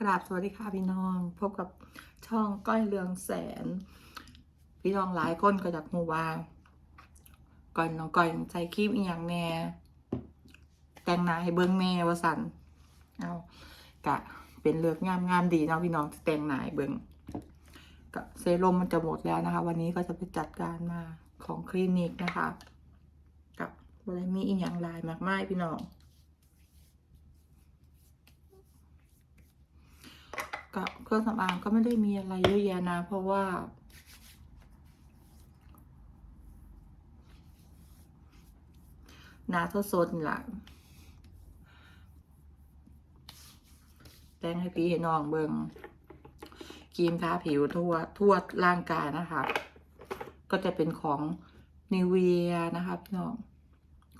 กราบสวัสดีค่ะพี่น้อง พบกับช่องก้อยเรืองแสน พี่น้องหลายคนก็จากมู่าก่อนน้องก้อยใจคลิปอีหยังแหน่แต่งหน้าให้เบิ้งแม่วสันเอากะเป็นเลือกงามงามดีเนาะพี่น้องแต่งหน้าให้เบิ้งกะเซรั่มมันจะหมดแล้วนะคะ วันนี้ก็จะไปจัดการมาของคลินิกนะคะกับอะไรมีอีหยังลายมากมายพี่น้อง กับเครื่องสำอางก็ไม่ได้มีอะไรเยอะแยะนะ เพราะว่า หนาเท่าโซนหลังแต่งให้พี่ให้น้องเบิงครีมทาผิวทั่วทั่วร่างกายนะคะ ก็จะเป็นของนิเวียนะคะพี่น้อง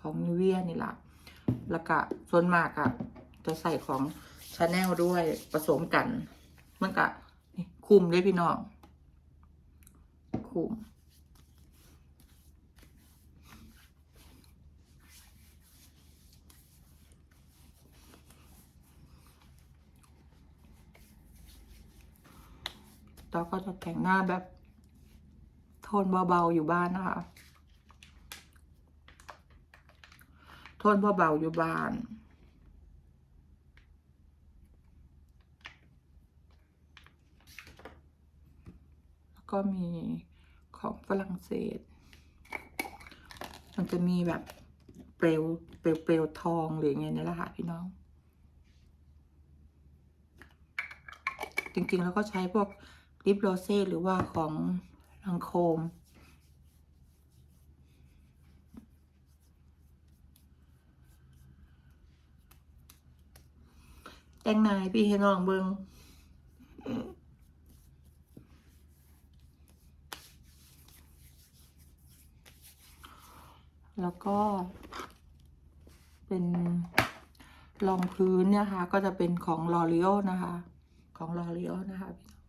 ของนิเวียนี่แหละแล้วก็ส่วนมากอะจะใส่ของชาแนลด้วยผสมกัน มันก็คุมด้วยพี่น้อง คุมต่อก็จะแต่งหน้าแบบ โทนเบาๆอยู่บ้านนะคะ โทนเบาๆอยู่บ้าน แล้ว ก็มีของฝรั่งเศส มันจะมีแบบเปลวเปลวเปลวทองหรือไงนี่แหละค่ะพี่น้อง จริงๆแล้วก็ใช้พวกลิปโรเซ่หรือว่าของลังโคมแต่งหนายพี่ให้น้องเบิงแล้วก็เป็นรอง พื้นเนี่ยค่ะก็จะเป็นของลอรี a l นะคะ ของลอรี a l นะคะพี่น้อง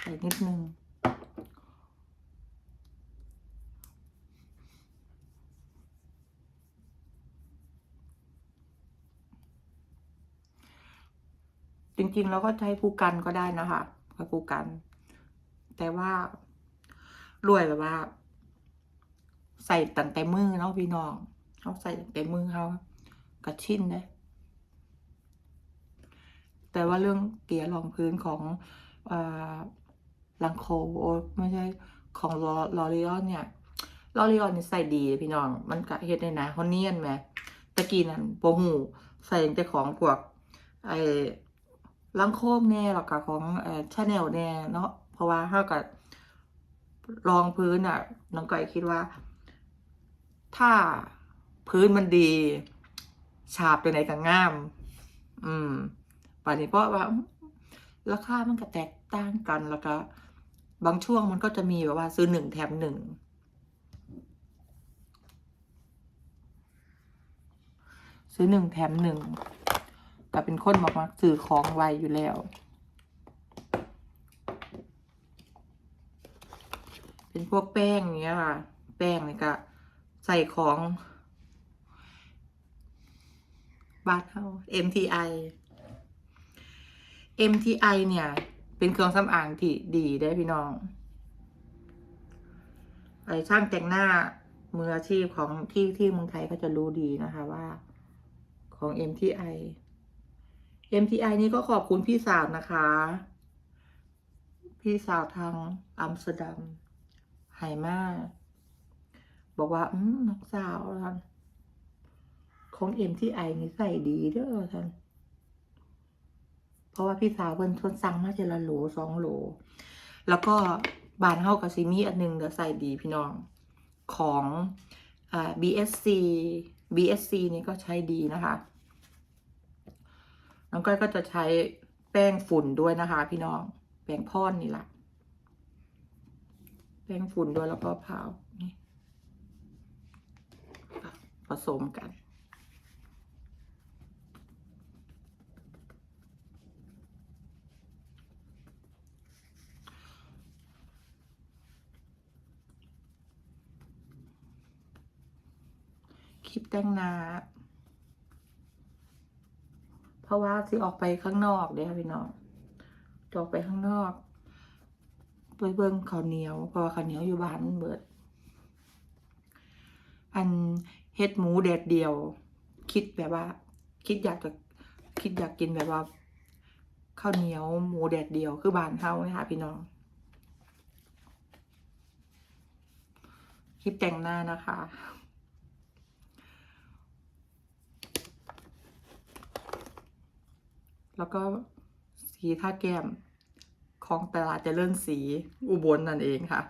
ใส่นิดนึงจริงๆ เราก็ใช้ภูกันก็ได้นะคะกับภูกัน แต่ว่า รวยแบบว่า ใส่ตั้งแต่มือเนาะพี่น้องเขาใส่ตั้งแต่มือเขากระชิ้นนะแต่ว่าเรื่องเกลี่ยรองพื้นของอลังโคโอไม่ใช่ของลอลอรีออนเนี่ยลอรีออนนี่ใส่ดีพี่น้อง มันกะเฮ็ดได้นะเขาเนียนไหมตะกี้นั่นโปหูใส่แต่ของพวกไอ้ลังโคมแน่หรอกกับของชาแนลแน่เนาะเพราะว่าเท่ากับ รองพื้นอะน้องก้อยคิดว่า ถ้าพื้นมันดี ฉาบไปไหนก็งาม อืมป่านนี้เพราะว่าราคามันก็แตกต่างกันแล้วก็บางช่วงมันก็จะมีแบบว่าซื้อหนึ่งแถมหนึ่งซื้อหนึ่งแถมหนึ่งก็เป็นคนมักมักซื้อของไวอยู่แล้ว เป็นพวกแป้งอย่างเงี้ยค่ะ แป้งนี่ก็ใส่ของบ้านเฮา MTI MTI เนี่ย เป็นเครื่องสำอางที่ดีได้พี่น้องไอช่างแต่งหน้ามืออาชีพของที่ที่เมืองไทยก็จะรู้ดีนะคะว่าของ MTI MTI นี่ก็ขอบคุณพี่สาวนะคะ พี่สาวทางอัมสเตอร์ดัม ไฮมาบอกว่า อืมน้องสาวท่านของ MTI นี่ใส่ดีเด้อท่านเพราะว่าพี่สาวเพิ่นทนสั่งมาเจละโหลสองโหล แล้วก็บานเฮากับซิมีอันหนึงเดี๋ยวใส่ดีพี่น้องของอ่า BSC BSC นี่ก็ใช้ดีนะคะน้องก้อยก็จะใช้แป้งฝุ่นด้วยนะคะ พี่น้อง แป้งพ่อนนี่แหละ แป้งฝุ่นด้วยแล้วก็เผานี่ผสมกัน คลิปแต่งหน้าเพราะว่าสิออกไปข้างนอกเด้อพี่น้องจะออกไปข้างนอก ไปเบิ่งข้าวเหนียวเพราะว่าข้าวเหนียวอยู่บ้านมันเบิด อันเฮ็ดหมูแดดเดียว คิดแบบว่า คิดอยากจะคิดอยากกินแบบว่าข้าวเหนียวหมูแดดเดียวคือบ้านเฮานี่ยค่ะพี่น้องคลิปแต่งหน้านะคะ แล้วก็สีทาแก้ม ของตลาดเจริญสีอุบลนั่นเองค่ะ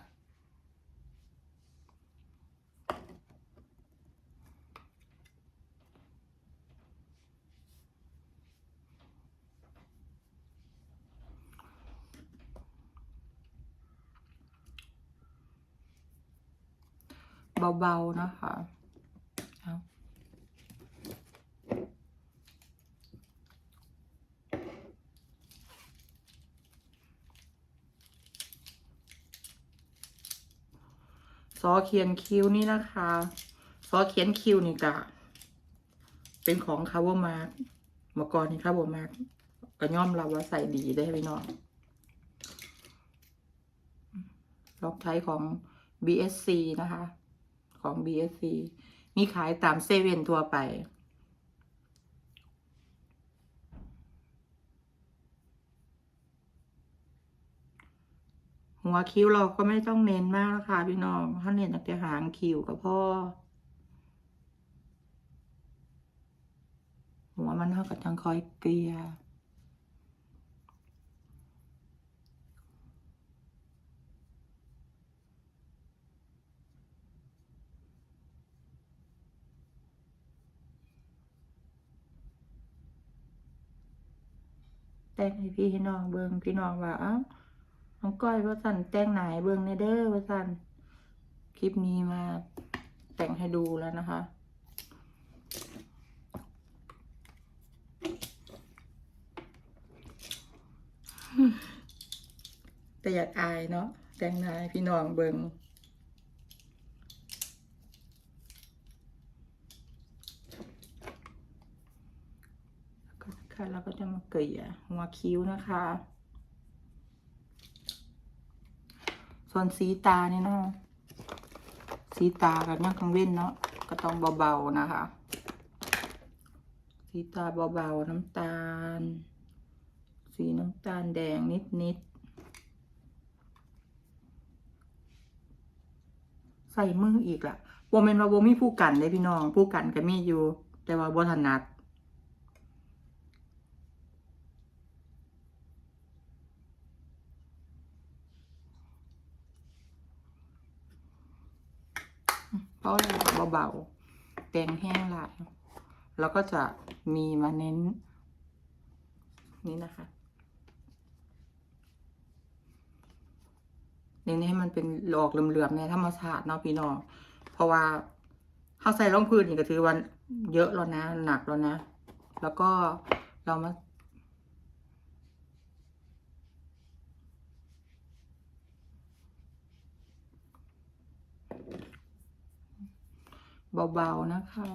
เบาๆนะคะ ซอเขียนคิ้วนี่นะคะซอเขียนคิ้วนี่กะเป็นของคาร์บอมาร์กเมื่อก่อนนี่คา v ว r มาร์กก็ย่อมเราว่าใส่ดีได้พี่น้องลอกใช้ของ BSC นะคะ ของ BSC มีขายตามเซเว่นทั่วไป หัวคิ้วเราก็ไม่ต้องเน้นมากนะคะพี่น้องถ้าเน้นแต่หางคิ้วกับพ่อ หัวมันเท่ากับจังคอยเกลียแต่งให้พี่ให้น้องเบิงพี่น้องว่าอ้า น้องก้อยว่าสันแต่งหนเบิงในเด้อว่าสันคลิปนี้มาแต่งให้ดูแล้วนะคะ แต่อยากอายเนาะแต่งหนาให้พี่น้องเบิงแล้วก็จะมาเกลี่ยหัวคิ้วนะคะ ส่วนสีตาเนี่ยเนาะสีตากับยังกังเว้นเนาะก็ต้องเบาๆนะคะ สีตาเบาๆน้ำตาล สีน้ำตาลแดงนิดๆใส่มืออีกล่ะโบเมนว่าโบมีผู้กันเลยพี่น้อง ผู้กันก็มีอยู่ แต่ว่าโบถนัด เพราะอะไร เบาๆแตงแห้งหลายแล้วก็จะมีมาเน้น นี่นะคะ เน้นให้มันเป็นหลอกเหลื่อมๆในธรรมชาติเนาะพี่น้องเพราะว่าถ้าใส่รองพื้นนี่ก็ถือว่าเยอะแล้วนะ หนักแล้วนะ แล้วก็เรามา เบาๆนะคะ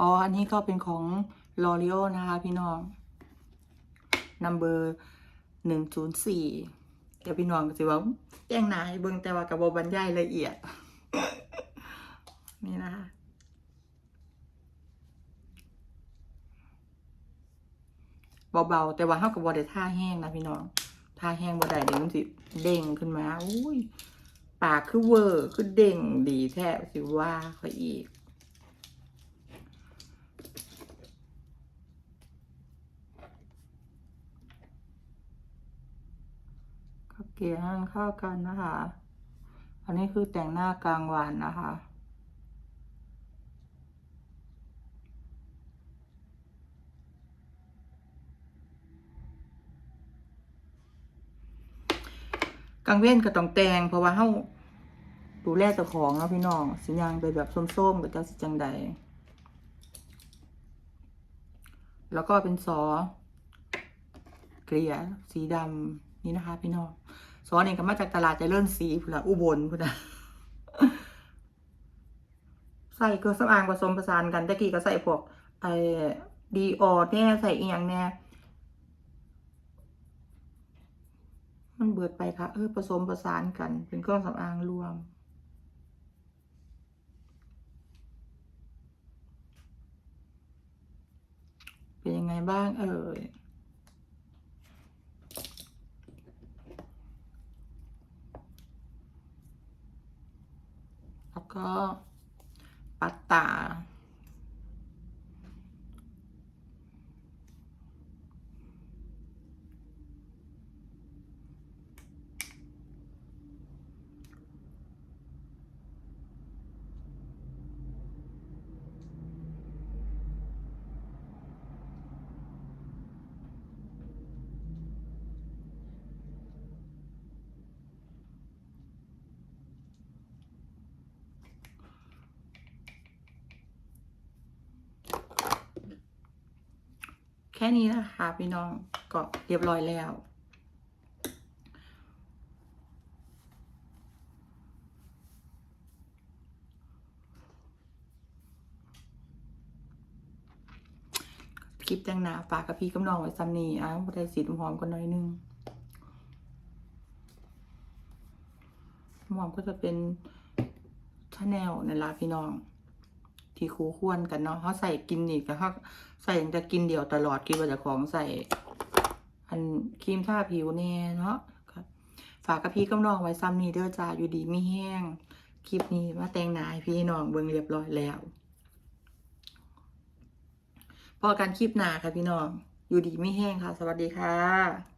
อ๋อ อันนี้ก็เป็นของ L'Oreal นะคะพี่น้อง number หนึ่งศูนย์สี่เดี๋ยวพี่น้องก็สิว่าแจ้งนาให้เบิ่งแต่ว่ากับบรรยายละเอียด นี่นะคะเบาๆแต่ว่าเท่ากับบอได้ท่าแห้งนะพี่น้องท่าแห้งบอได้เดี๋ยวมันสิเด้งขึ้นมาอุ้ยปากคือเวอร์คือเด้งดีแท้สิว่าเขาอีกก็เกลี่ยให้มันเข้ากันนะคะ อันนี้คือแต่งหน้ากลางวันนะคะ กลางเว้นก็ต้องแต่งเพราะว่าเฮาดูแลเจ้าของเนาะพี่น้องสิยางไปแบบส้มๆกับเจ้าสิจังใดแล้วก็เป็นซอเกลียสีดำนี่นะคะ พี่น้องซอเนี่ก็มาจากตลาดเจริญสีพุ่นละอุบลพุ่นละใส่เครื่องสำอางผสมประสานกันตะกี้ก็ใส่พวกไอ้ดีออแน่ยใส่เอียงเนี่ย มันเบิดไปค่ะ เออผสมผสานกัน เป็นเครื่องสำอางรวม เป็นยังไงบ้าง เอ่ยแล้วก็ปัตตา แค่นี้นะคะพี่น้องก็เรียบร้อยแล้ว คลิปแต่งหนาฝากกับพี่กับน้องไว้ซ้ำนี้อ้าวได้สีหอมกันหน่อยนึงหอมก็จะเป็นชาแนลนั่นละพี่น้อง ที่คู่ควรกันเนาะเขาใส่กินนี่ก็เขาใส่จะกินเดียวตลอดกินว่าจะของใส่ อันครีมทาผิวแน่เนาะก็ฝากกับพี่กับน้องไว้ซ้ำนี้เด้อจ้าอยู่ดีไม่แห้งคลิปนี้มาแต่งหน้าให้พี่น้องเบิ่งเรียบร้อยแล้วพอกันคลิปหน้าค่ะพี่น้อง อยู่ดีไม่แห้งค่ะ สวัสดีค่ะ